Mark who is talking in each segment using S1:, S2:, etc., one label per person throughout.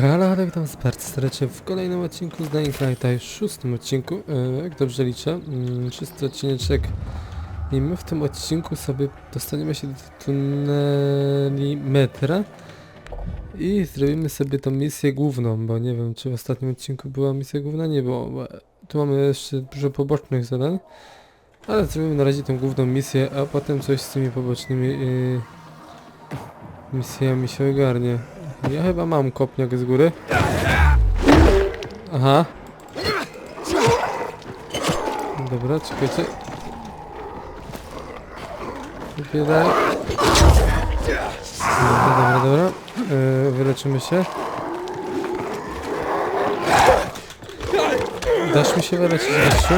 S1: Halo, halo, witam was bardzo w kolejnym odcinku z Dying Lighta, już szóstym odcinku, e, jak dobrze liczę, mm, szósty odcineczek i my w tym odcinku sobie dostaniemy się do tuneli metra i zrobimy sobie tą misję główną, bo nie wiem czy w ostatnim odcinku była misja główna, nie było, bo tu mamy jeszcze dużo pobocznych zadań, ale zrobimy na razie tą główną misję, a potem coś z tymi pobocznymi yy, misjami się ogarnie. Ja chyba mam kopniak z góry. Aha. Dobra, czekajcie. Wybieraj. Dobra, dobra, dobra. Yy, wyleczymy się. Dasz mi się wyleczyć, gościu?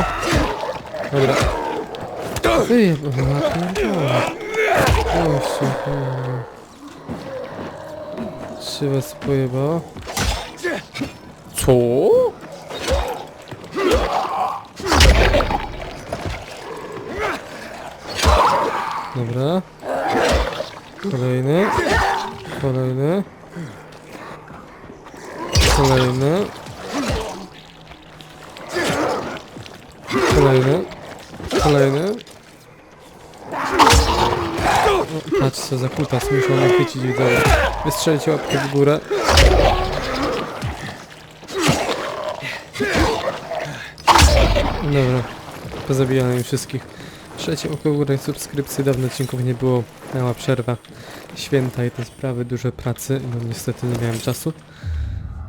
S1: Dobra. Wyjeb... Gościu. Czy was pojebało? Co? Dobra. Kolejny. Wystrzelcie łapkę w górę. Dobra, pozabijałem im wszystkich. Trzecie oko górę, subskrypcje, dawno odcinków nie było, mała przerwa. Święta i te sprawy, dużo pracy, no niestety nie miałem czasu.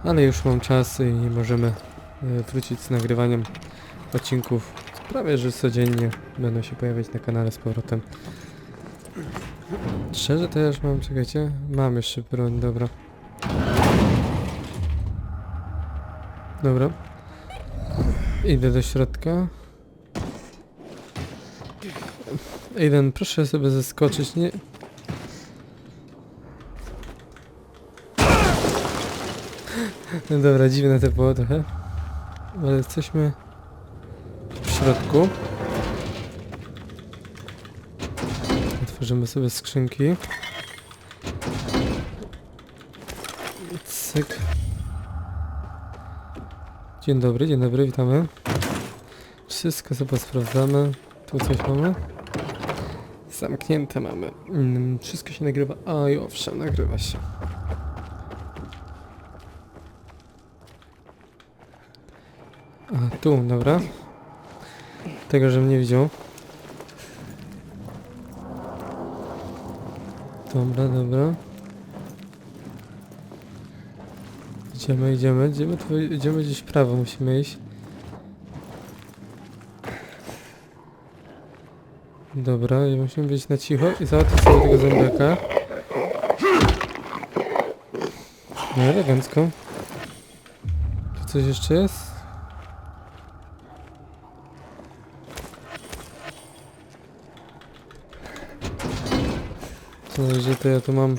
S1: Ale już mam czas i możemy e, wrócić z nagrywaniem odcinków. Prawie, że codziennie będą się pojawiać na kanale z powrotem. Szczerze to ja już mam, czekajcie, mam jeszcze broń, dobra. Dobra. Idę do środka. Aiden, proszę sobie zeskoczyć, nie... No dobra, dziwne to było trochę. Ale jesteśmy w środku. Otworzymy sobie skrzynki. Cyk. Dzień dobry, dzień dobry, witamy. Wszystko sobie sprawdzamy. Tu coś mamy. Zamknięte mamy. Mm, wszystko się nagrywa. A i owszem, nagrywa się. A, tu, dobra. Tego, żebym nie widział. Dobra, dobra. Idziemy, idziemy, idziemy, idziemy gdzieś w prawo, musimy iść. Dobra, musimy być na cicho i załatwić sobie tego zombiaka. No elegancko. Tu coś jeszcze jest? Co, gdzie to ja tu mam?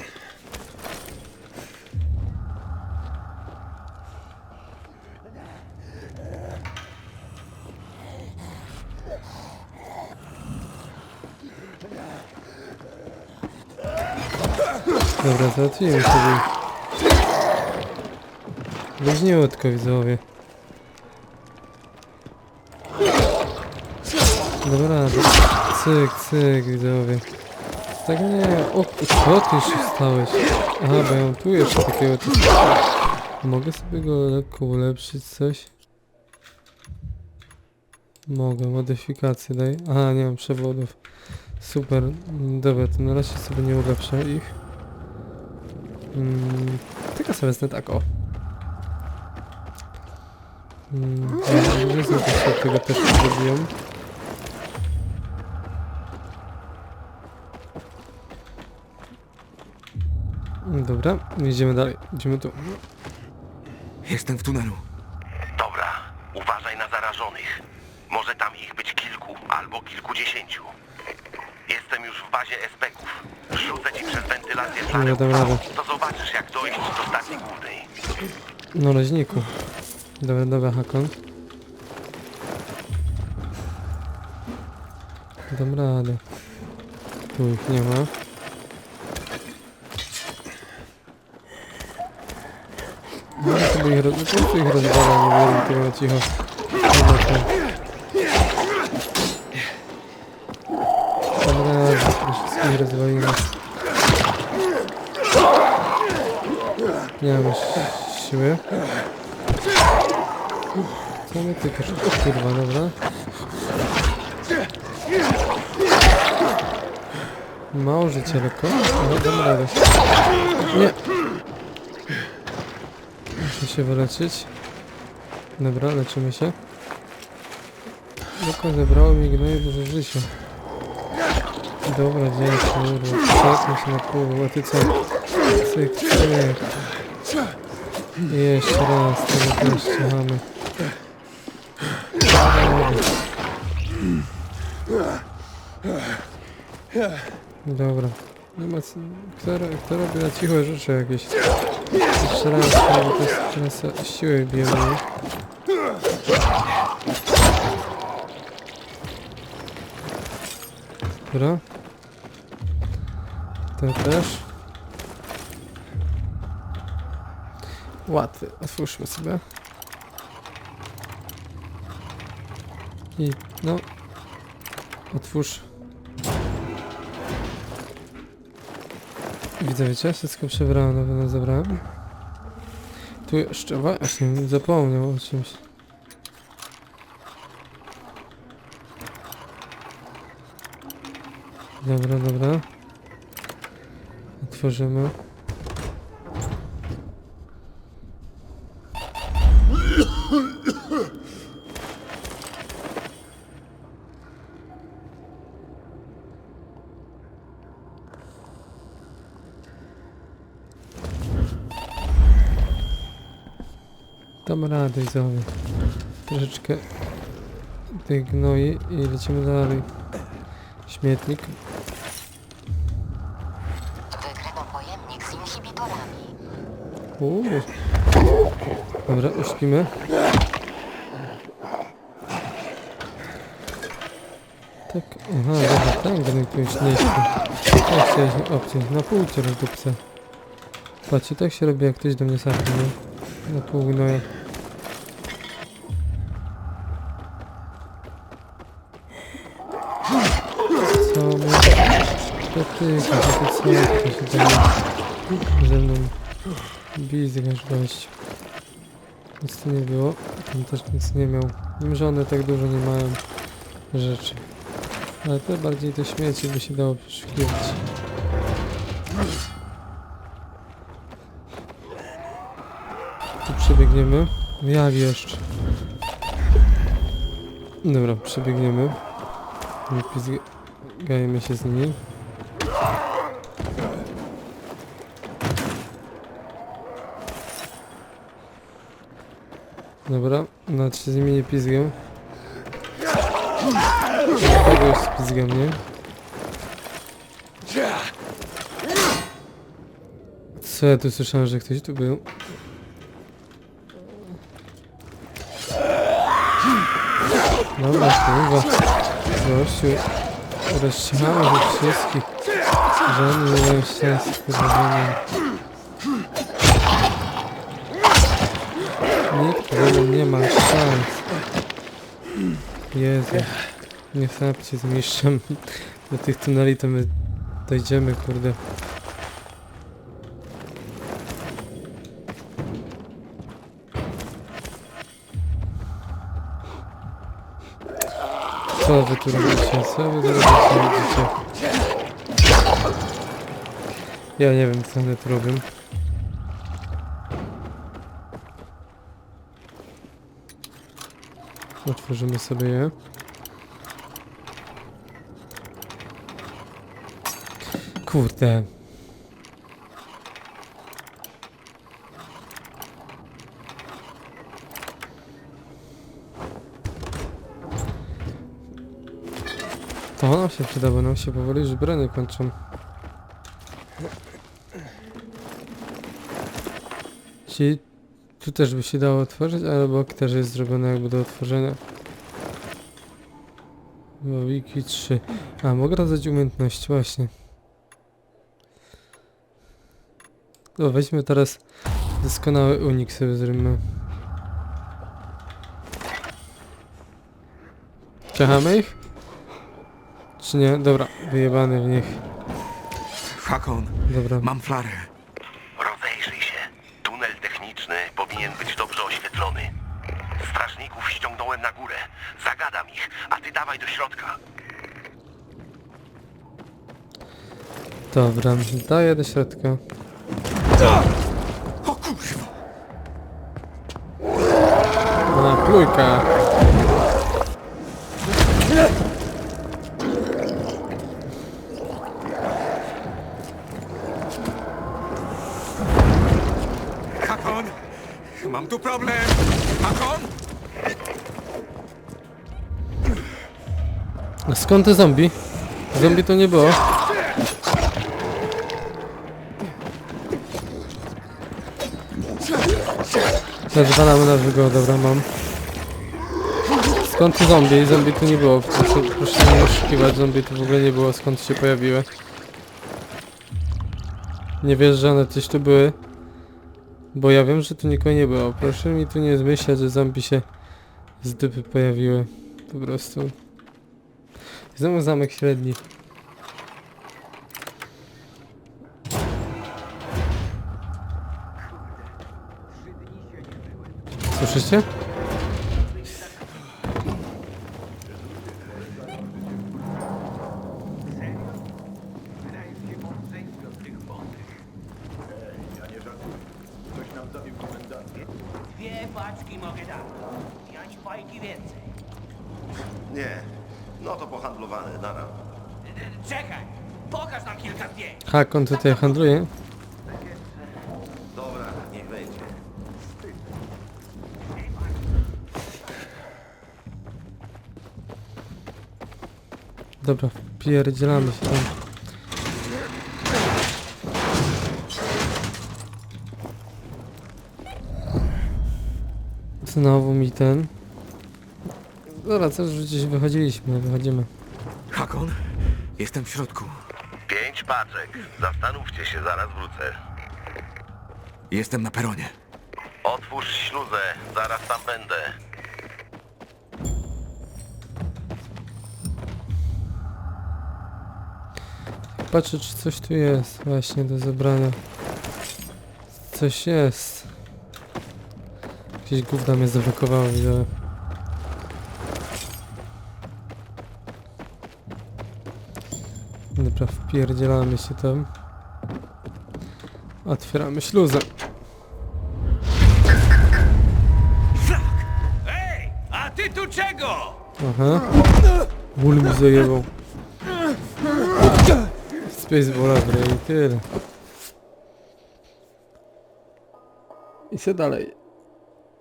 S1: Dobra, załatwiłem sobie. Luźniutko widzowie. Dobra, cyk, cyk widzowie. Tak nie, o, co ty się stałeś? Aha, bo ja tu jeszcze takiego. Mogę sobie go lekko ulepszyć, coś? Mogę, modyfikację daj. Aha, nie mam przewodów. Super, dobra, to na razie sobie nie ulepszę ich. Mm, tylko sobie wezmę tak, o. Mm, nie też tego też zrobiłem. Dobra, idziemy dalej. Idziemy tu.
S2: Jestem w tunelu.
S3: Dobra, uważaj na zarażonych. Może tam ich być kilku albo kilkudziesięciu. Jestem już w bazie espeków. Rzucę ci przez wentylację
S1: Dobra, dam radę.
S3: to zobaczysz jak dojść do stacji głównej.
S1: No, leźniku. Dobra, dobra, Hakon. Dam radę. Tu ich nie ma. Bo ich, roz- ich rozwala, nie będę tego na cicho. Dobra, to. Tam raz, to wszystkich rozwalimy. Nie mam już siły. Co mnie tykasz? O kurwa, dobra. Mało życia lekko, dam radę. Nie! Muszę się wyleczyć. Dobra, leczymy się. Tylko zebrało mi gnoje dużo życia. Dobra, dzięki, kurwa. Przetnę się na pół, a ty co? Cyk, cyk. I jeszcze raz, tego też ciechamy. Dobra. Nie ma co... Kto, kto robi na cicho rzeczy jakieś? Raz, bo to jest teraz siły bijemy. Dobra. To też. Łatwy. Otwórzmy sobie. I no. Otwórz. Widzę, wiecie, wszystko przebrałem, na pewno zabrałem. Tu jeszcze właśnie zapomniał o czymś. Dobra, dobra. Otworzymy. Dam radę i sobie. Troszeczkę tych gnoi i lecimy dalej. Śmietnik.
S4: Wykryto pojemnik z inhibitorami.
S1: Uuu. Dobra, uśpimy. Tak, aha, dobra, tam będę już nie śpi. Tak chciałeś obciąć, na pół cię rozdupcę. Patrzcie, tak się robi jak ktoś do mnie sapie, nie? Na pół gnoja. Ty, to co? To się ze mną Bizgasz gość. Nic tu nie było. Tam też nic nie miał. Wiem, że one tak dużo nie mają rzeczy. Ale te bardziej te śmieci by się dało przeszukiwać. Tu przebiegniemy. Jak jeszcze? Dobra, przebiegniemy. Nie pizgajmy się z nimi. Dobra, nawet się z nimi nie pizgam. Tego już spizgam, nie? Co ja tu słyszałem, że ktoś tu był? Dobra, kurwa. Gościu, roztrzymamy ze wszystkich. Żadny nie mają szczęścia, kurwa, Nikt ze nie ma szans. Jezu. Nie sapcie z mistrzem. Do tych tuneli to my dojdziemy, kurde. Co wy tu robicie? Co wy tu robicie? Ja nie wiem co one tu robią. Otworzymy sobie je. Kurde. To nam się przyda, bo nam się powoli żebrany kończą. Czyli tu też by się dało otworzyć, ale bok też jest zrobiony jakby do otworzenia. Bo wiki 3. A, mogę rozdać umiejętności, właśnie. No weźmy teraz Doskonały unik sobie zrobimy. Czekamy ich? Czy nie? Dobra, wyjebany w nich.
S2: Hakon,
S1: Dobra.
S2: mam flarę.
S3: Na górę. Zagadam ich, a ty dawaj do środka.
S1: Dobra, daję do środka.
S2: O kurwa!
S1: A, plujka. Skąd te zombie? Zombie to nie było. Nazwalamy nowego, dobra mam. Skąd te zombie? Zombie tu nie było. Proszę, proszę nie oszukiwać, zombie tu w ogóle nie było. Skąd się pojawiły? Nie wiesz, że one coś tu były? Bo ja wiem, że tu nikogo nie było. Proszę mi tu nie zmyślać, że zombie się z dupy pojawiły. Po prostu. Znowu zamek średni. Słyszycie?
S5: Zdjęć.
S1: Hakon tutaj handluje.
S3: Dobra, niech będzie.
S1: Dobra, pierdzielamy się tam. Znowu mi ten. Dobra, co już gdzieś wychodziliśmy, wychodzimy.
S2: Hakon, jestem w środku.
S3: Paczek. Zastanówcie się, zaraz wrócę.
S2: Jestem na peronie.
S3: Otwórz śluzę, zaraz tam będę.
S1: Patrzę, czy coś tu jest właśnie do zebrania. Coś jest. Jakieś gówna mnie zablokowało, widzę. Dobra, wpierdzielamy się tam. Otwieramy śluzę.
S5: Ej, a ty tu czego?
S1: Aha. Ból mi zajebał. Spaceballa w i tyle. I co dalej?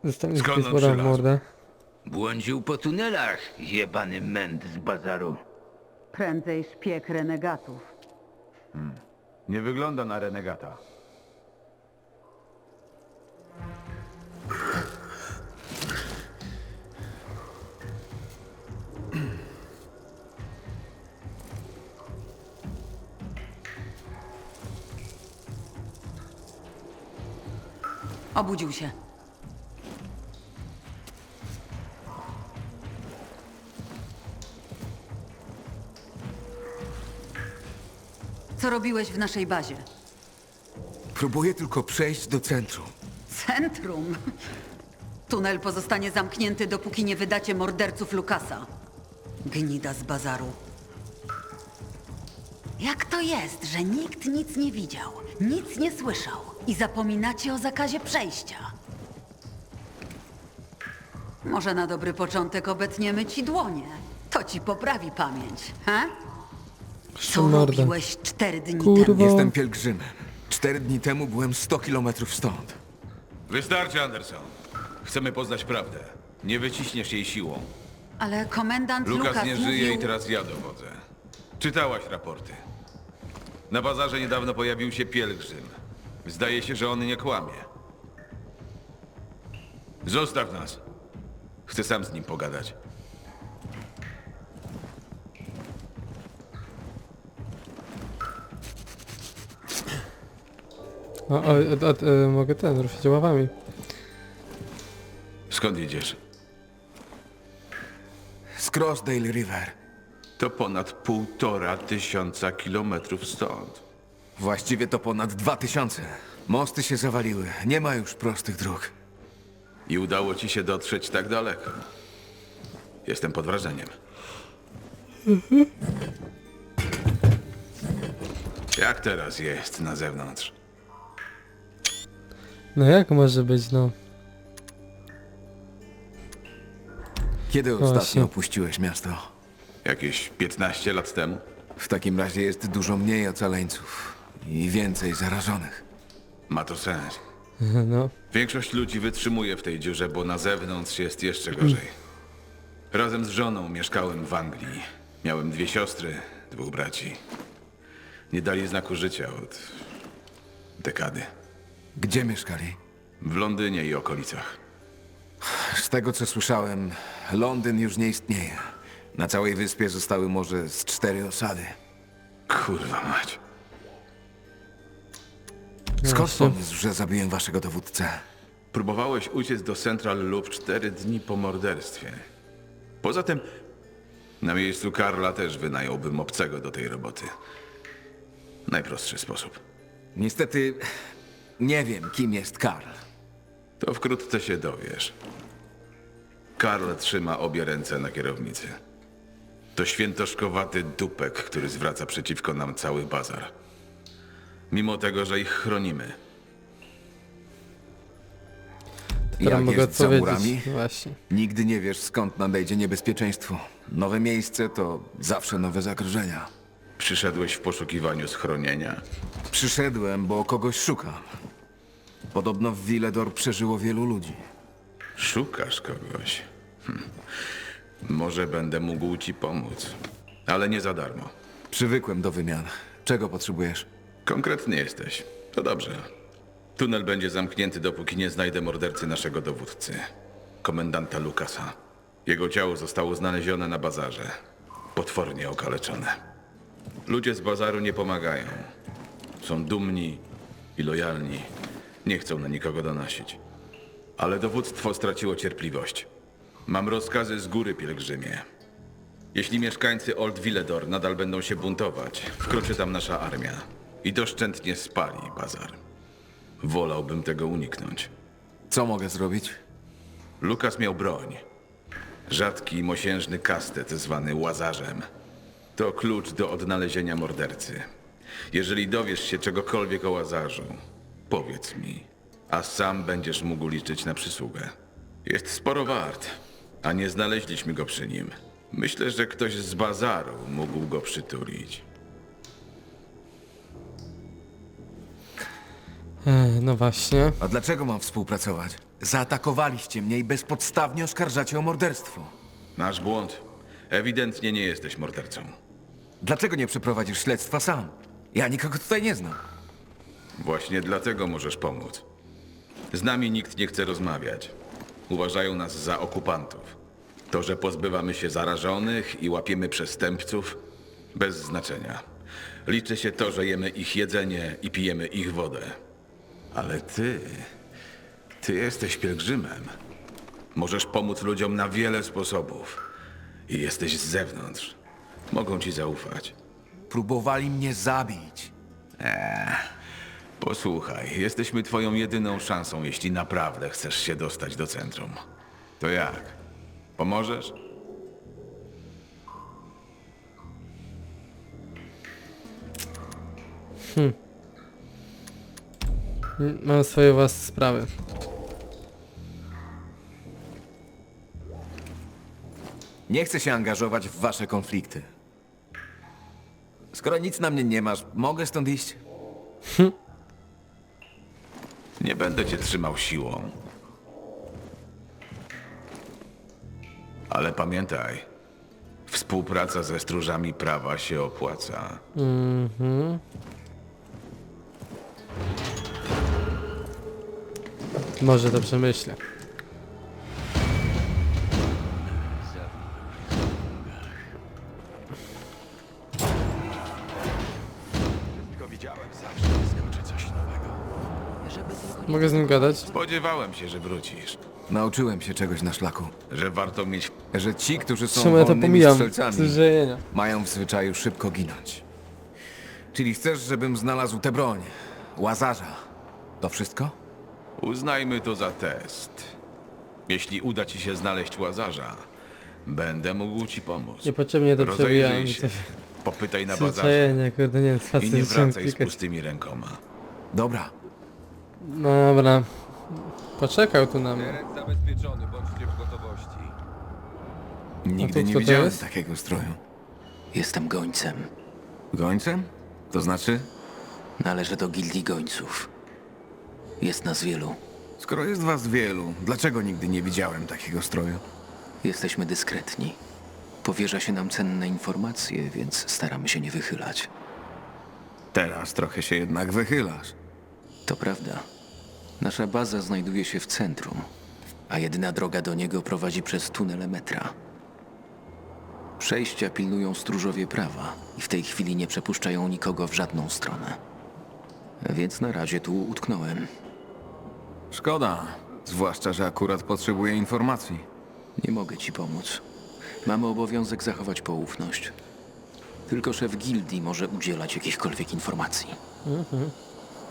S1: Zostanie
S6: Skąd on
S1: Spaceballa w
S6: przylazł?
S1: mordę.
S6: Błądził po tunelach, jebany męd z bazaru.
S7: Prędzej szpieg renegatów.
S8: Nie wygląda na renegata.
S7: Obudził się. Co robiłeś w naszej bazie?
S2: Próbuję tylko przejść do centrum.
S7: Centrum. Tunel pozostanie zamknięty, dopóki nie wydacie morderców Lukasa. Gnida z bazaru. Jak to jest, że nikt nic nie widział, nic nie słyszał i zapominacie o zakazie przejścia? Może na dobry początek obetniemy ci dłonie. To ci poprawi pamięć, he? Co
S1: Szumorda.
S7: robiłeś cztery dni
S1: Kurwa.
S7: temu?
S2: Jestem pielgrzymem. Cztery dni temu byłem 100 kilometrów stąd.
S8: Wystarczy, Anderson. Chcemy poznać prawdę. Nie wyciśniesz jej siłą.
S7: Ale komendant
S8: Lukas
S7: Lukas
S8: nie
S7: mówił...
S8: żyje i teraz ja dowodzę. Czytałaś raporty. Na bazarze niedawno pojawił się pielgrzym. Zdaje się, że on nie kłamie. Zostaw nas. Chcę sam z nim pogadać.
S1: O, o, o, o, e, mogę ten, ruszyć ławami.
S8: Skąd jedziesz?
S2: Z Crossdale River.
S8: To ponad półtora tysiąca kilometrów stąd.
S2: Właściwie to ponad dwa tysiące. Mosty się zawaliły. Nie ma już prostych dróg.
S8: I udało ci się dotrzeć tak daleko. Jestem pod wrażeniem. Jak teraz jest na zewnątrz?
S1: No jak może być, no?
S2: Kiedy
S1: Właśnie.
S2: ostatnio opuściłeś miasto?
S8: Jakieś 15 lat temu?
S2: W takim razie jest dużo mniej ocaleńców i więcej zarażonych.
S8: Ma to sens.
S1: No.
S8: Większość ludzi wytrzymuje w tej dziurze, bo na zewnątrz jest jeszcze gorzej. Razem z żoną mieszkałem w Anglii. Miałem dwie siostry, dwóch braci. Nie dali znaku życia od dekady.
S2: Gdzie mieszkali?
S8: W Londynie i okolicach.
S2: Z tego co słyszałem, Londyn już nie istnieje. Na całej wyspie zostały może z cztery osady.
S8: Kurwa mać.
S2: Skąd
S1: Właśnie.
S2: pomysł, że zabiłem waszego dowódcę?
S8: Próbowałeś uciec do Central Loop cztery dni po morderstwie. Poza tym, na miejscu Karla też wynająłbym obcego do tej roboty. Najprostszy sposób.
S2: Niestety nie wiem, kim jest Karl.
S8: To wkrótce się dowiesz. Karl trzyma obie ręce na kierownicy. To świętoszkowaty dupek, który zwraca przeciwko nam cały bazar. Mimo tego, że ich chronimy.
S1: Teraz
S2: Jak
S1: mogę
S2: jest
S1: odpowiedzieć. Właśnie.
S2: Nigdy nie wiesz, skąd nadejdzie niebezpieczeństwo. Nowe miejsce to zawsze nowe zagrożenia.
S8: Przyszedłeś w poszukiwaniu schronienia.
S2: Przyszedłem, bo kogoś szukam. Podobno w Villedor przeżyło wielu ludzi.
S8: Szukasz kogoś. Hm. Może będę mógł ci pomóc, ale nie za darmo.
S2: Przywykłem do wymian. Czego potrzebujesz?
S8: Konkretny jesteś. To dobrze. Tunel będzie zamknięty, dopóki nie znajdę mordercy naszego dowódcy, komendanta Lukasa. Jego ciało zostało znalezione na bazarze. Potwornie okaleczone. Ludzie z bazaru nie pomagają. Są dumni i lojalni. Nie chcą na nikogo donosić. Ale dowództwo straciło cierpliwość. Mam rozkazy z góry, pielgrzymie. Jeśli mieszkańcy Old Villedor nadal będą się buntować, wkroczy tam nasza armia i doszczętnie spali bazar. Wolałbym tego uniknąć.
S2: Co mogę zrobić?
S8: Lukas miał broń. Rzadki, mosiężny kastet zwany Łazarzem. To klucz do odnalezienia mordercy. Jeżeli dowiesz się czegokolwiek o Łazarzu, powiedz mi, a sam będziesz mógł liczyć na przysługę. Jest sporo wart, a nie znaleźliśmy go przy nim. Myślę, że ktoś z bazaru mógł go przytulić.
S1: E, no właśnie.
S2: A dlaczego mam współpracować? Zaatakowaliście mnie i bezpodstawnie oskarżacie o morderstwo.
S8: Nasz błąd. Ewidentnie nie jesteś mordercą.
S2: Dlaczego nie przeprowadzisz śledztwa sam? Ja nikogo tutaj nie znam.
S8: Właśnie dlatego możesz pomóc. Z nami nikt nie chce rozmawiać. Uważają nas za okupantów. To, że pozbywamy się zarażonych i łapiemy przestępców, bez znaczenia. Liczy się to, że jemy ich jedzenie i pijemy ich wodę. Ale ty, ty jesteś pielgrzymem. Możesz pomóc ludziom na wiele sposobów. I jesteś z zewnątrz. Mogą ci zaufać.
S2: Próbowali mnie zabić.
S8: Posłuchaj, jesteśmy twoją jedyną szansą, jeśli naprawdę chcesz się dostać do centrum. To jak? Pomożesz?
S1: Mm, Mam swoje własne sprawy.
S2: Nie chcę się angażować w wasze konflikty. Skoro nic na mnie nie masz, mogę stąd iść?
S8: Nie będę cię trzymał siłą. Ale pamiętaj, współpraca ze stróżami prawa się opłaca.
S1: Może to przemyślę. Mogę z nim gadać?
S8: Spodziewałem się, że wrócisz.
S2: Nauczyłem się czegoś na szlaku.
S8: Że warto mieć
S2: Że ci, którzy są
S1: Czemu ja to
S2: wolnymi
S1: pomijam?
S2: strzelcami, mają w zwyczaju szybko ginąć. Czyli chcesz, żebym znalazł tę broń? Łazarza. To wszystko?
S8: Uznajmy to za test. Jeśli uda ci się znaleźć łazarza, będę mógł ci pomóc.
S1: Niepotrzebnie to przewijałem.
S8: Rozejrzyj się. Popytaj na bazarze
S1: Zwyczajenie, kurde, nie wiem,
S8: i
S1: facet
S8: nie
S1: zacząłem
S8: wracaj z pustymi rękoma.
S2: Dobra.
S1: Dobra. Poczekał tu na mnie.
S9: Teren zabezpieczony, bądźcie w gotowości.
S2: Nigdy nie
S1: kto to
S2: widziałem
S1: jest?
S2: takiego stroju.
S10: Jestem gońcem.
S2: Gońcem? To znaczy?
S10: Należę do gildii gońców. Jest nas wielu.
S2: Skoro jest was wielu, dlaczego nigdy nie widziałem takiego stroju?
S10: Jesteśmy dyskretni. Powierza się nam cenne informacje, więc staramy się nie wychylać.
S2: Teraz trochę się jednak wychylasz.
S10: To prawda. Nasza baza znajduje się w centrum, a jedyna droga do niego prowadzi przez tunele metra. Przejścia pilnują stróżowie prawa i w tej chwili nie przepuszczają nikogo w żadną stronę. Więc na razie tu utknąłem.
S2: Szkoda. Zwłaszcza, że akurat potrzebuję informacji.
S10: Nie mogę ci pomóc. Mamy obowiązek zachować poufność. Tylko szef gildii może udzielać jakichkolwiek informacji.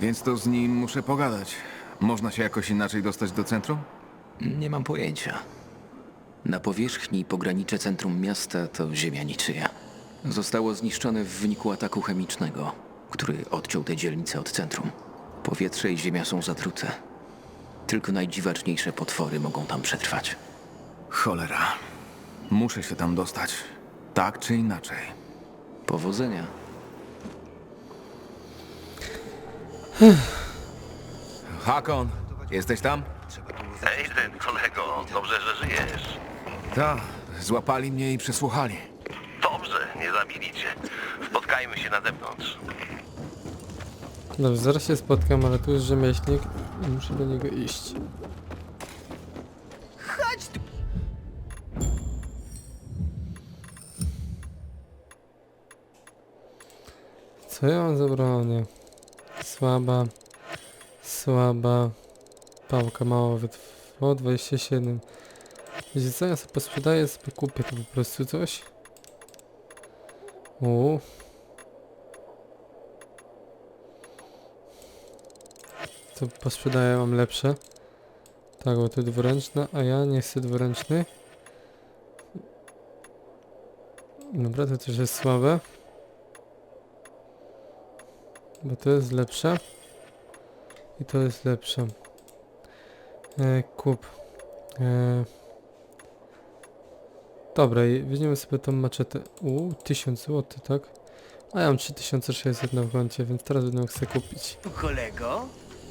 S2: Więc to z nim muszę pogadać. Można się jakoś inaczej dostać do centrum?
S10: Nie mam pojęcia. Na powierzchni pogranicze centrum miasta to ziemia niczyja. Zostało zniszczone w wyniku ataku chemicznego, który odciął te dzielnice od centrum. Powietrze i ziemia są zatrute. Tylko najdziwaczniejsze potwory mogą tam przetrwać.
S2: Cholera. Muszę się tam dostać. Tak czy inaczej.
S10: Powodzenia.
S2: Hakon, jesteś tam?
S3: Aiden, kolego, dobrze, że żyjesz.
S2: Tak. Złapali mnie i przesłuchali.
S3: Dobrze, nie zabili cię. Spotkajmy się na zewnątrz.
S1: Dobrze, zaraz się spotkam, ale tu jest rzemieślnik i muszę do niego iść. Co ja mam za bronię? Słaba, słaba, pałka mała wytrwało 27. Wiecie co, ja sobie posprzedaję, sobie kupię to po prostu coś. Uuu. To posprzedaję mam lepsze. Tak, bo to dwuręczna, a ja nie chcę dwuręczny. Dobra, to też jest słabe. Bo to jest lepsze. I to jest lepsze. E, kup. E, dobra, weźmiemy sobie tą maczetę. U, 1000 zł, tak? A ja mam 3600 na koncie, więc teraz będę mógł sobie kupić.
S5: Kolego?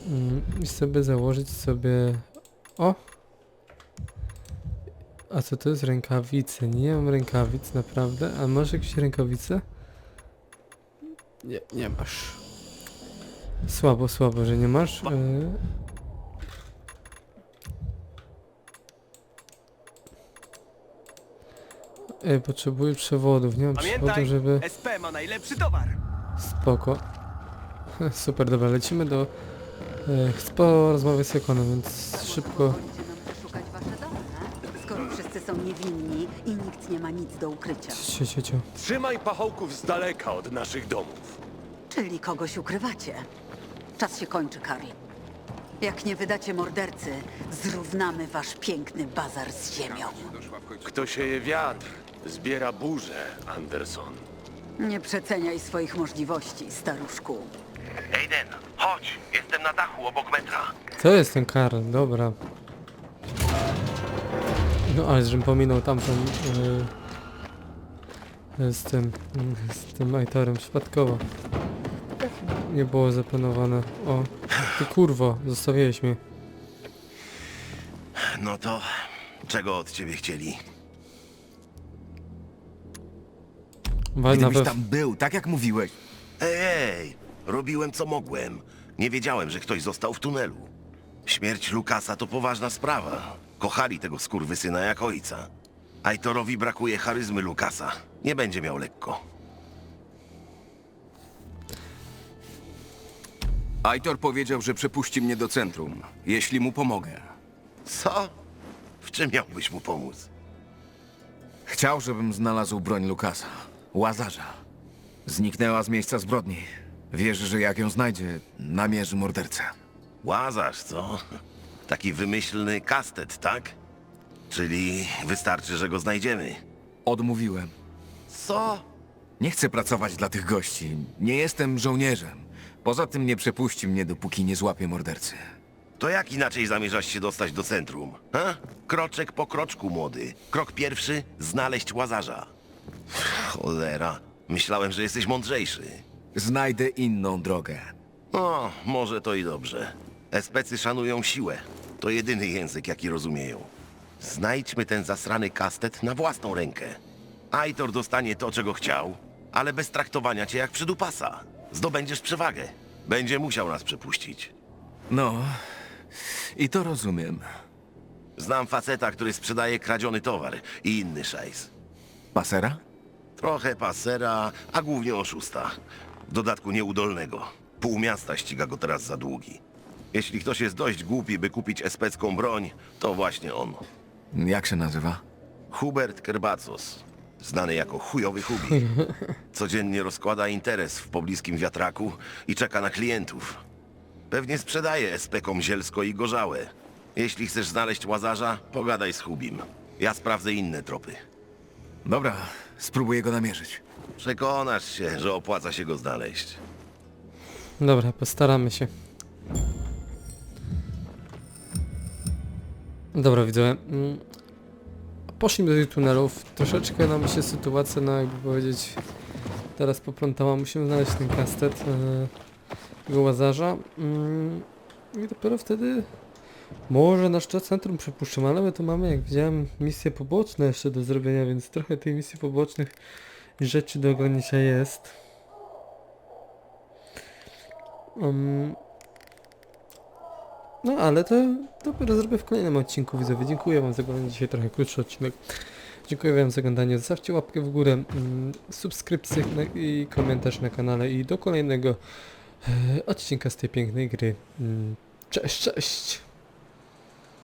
S1: Mm, I sobie założyć sobie... O! A co to jest? Rękawice. Nie mam rękawic, naprawdę. A masz jakieś rękawice? Nie, nie masz. Słabo, słabo, że nie masz. E... Ej, potrzebuję przewodów. Nie mam przewodów,
S5: Pamiętaj,
S1: żeby...
S5: SP ma najlepszy towar.
S1: Spoko. Super, dobra, lecimy do... E, chcę porozmawiać z Jakonem, więc szybko...
S7: Nam przeszukać wasze skoro wszyscy są niewinni i nikt nie ma nic do ukrycia.
S1: Cio, cio, cio.
S9: Trzymaj pachołków z daleka od naszych domów.
S7: Czyli kogoś ukrywacie. Czas się kończy, Kari. Jak nie wydacie mordercy, zrównamy wasz piękny bazar z ziemią.
S9: Kto sieje wiatr, zbiera burzę, Anderson.
S7: Nie przeceniaj swoich możliwości, staruszku.
S3: Aiden, chodź, jestem na dachu obok metra.
S1: To jest ten Karl, dobra. No ale żebym pominął tamtą... Yy, z tym... z tym Aitorem, przypadkowo. Nie było zaplanowane. O, ty kurwo, zostawiłeś mnie.
S3: No to czego od ciebie chcieli?
S1: Wa- na
S2: Gdybyś tam był, tak jak mówiłeś.
S11: Ej, ej, robiłem co mogłem. Nie wiedziałem, że ktoś został w tunelu. Śmierć Lukasa to poważna sprawa. Kochali tego skurwysyna jak ojca. Aitorowi brakuje charyzmy Lukasa. Nie będzie miał lekko.
S2: Aitor powiedział, że przepuści mnie do centrum, jeśli mu pomogę.
S11: Co? W czym miałbyś mu pomóc?
S2: Chciał, żebym znalazł broń Lukasa. Łazarza. Zniknęła z miejsca zbrodni. Wierzy, że jak ją znajdzie, namierzy mordercę.
S11: Łazarz, co? Taki wymyślny kastet, tak? Czyli wystarczy, że go znajdziemy.
S2: Odmówiłem.
S11: Co?
S2: Nie chcę pracować dla tych gości. Nie jestem żołnierzem. Poza tym nie przepuści mnie, dopóki nie złapie mordercy.
S11: To jak inaczej zamierzasz się dostać do centrum? Ha? Kroczek po kroczku, młody. Krok pierwszy, znaleźć łazarza. Cholera, myślałem, że jesteś mądrzejszy.
S2: Znajdę inną drogę.
S11: O, może to i dobrze. Especy szanują siłę. To jedyny język, jaki rozumieją. Znajdźmy ten zasrany kastet na własną rękę. Aitor dostanie to, czego chciał, ale bez traktowania cię jak przydupasa. Zdobędziesz przewagę. Będzie musiał nas przepuścić.
S2: No, i to rozumiem.
S11: Znam faceta, który sprzedaje kradziony towar i inny szajs.
S2: Pasera?
S11: Trochę pasera, a głównie oszusta. W dodatku nieudolnego. Pół miasta ściga go teraz za długi. Jeśli ktoś jest dość głupi, by kupić especką broń, to właśnie on.
S2: Jak się nazywa?
S11: Hubert Kerbacos, znany jako chujowy Hubi. Codziennie rozkłada interes w pobliskim wiatraku i czeka na klientów. Pewnie sprzedaje espekom zielsko i gorzałe. Jeśli chcesz znaleźć łazarza, pogadaj z Hubim. Ja sprawdzę inne tropy.
S2: Dobra, spróbuję go namierzyć.
S11: Przekonasz się, że opłaca się go znaleźć.
S1: Dobra, postaramy się. Dobra, widzę. Poszliśmy do tych tunelów. Troszeczkę nam się sytuacja, no jakby powiedzieć, teraz poplątała. Musimy znaleźć ten kastet e, tego łazarza. Mm, I dopiero wtedy może nasz to centrum przepuszczamy, ale my tu mamy, jak widziałem, misje poboczne jeszcze do zrobienia, więc trochę tych misji pobocznych rzeczy do ogarnięcia jest. Um, no ale to dopiero zrobię w kolejnym odcinku widzowie. Dziękuję wam za oglądanie dzisiaj trochę krótszy odcinek. Dziękuję wam za oglądanie. Zostawcie łapkę w górę, mm, subskrypcję i komentarz na kanale i do kolejnego e, odcinka z tej pięknej gry. Mm, cześć, cześć!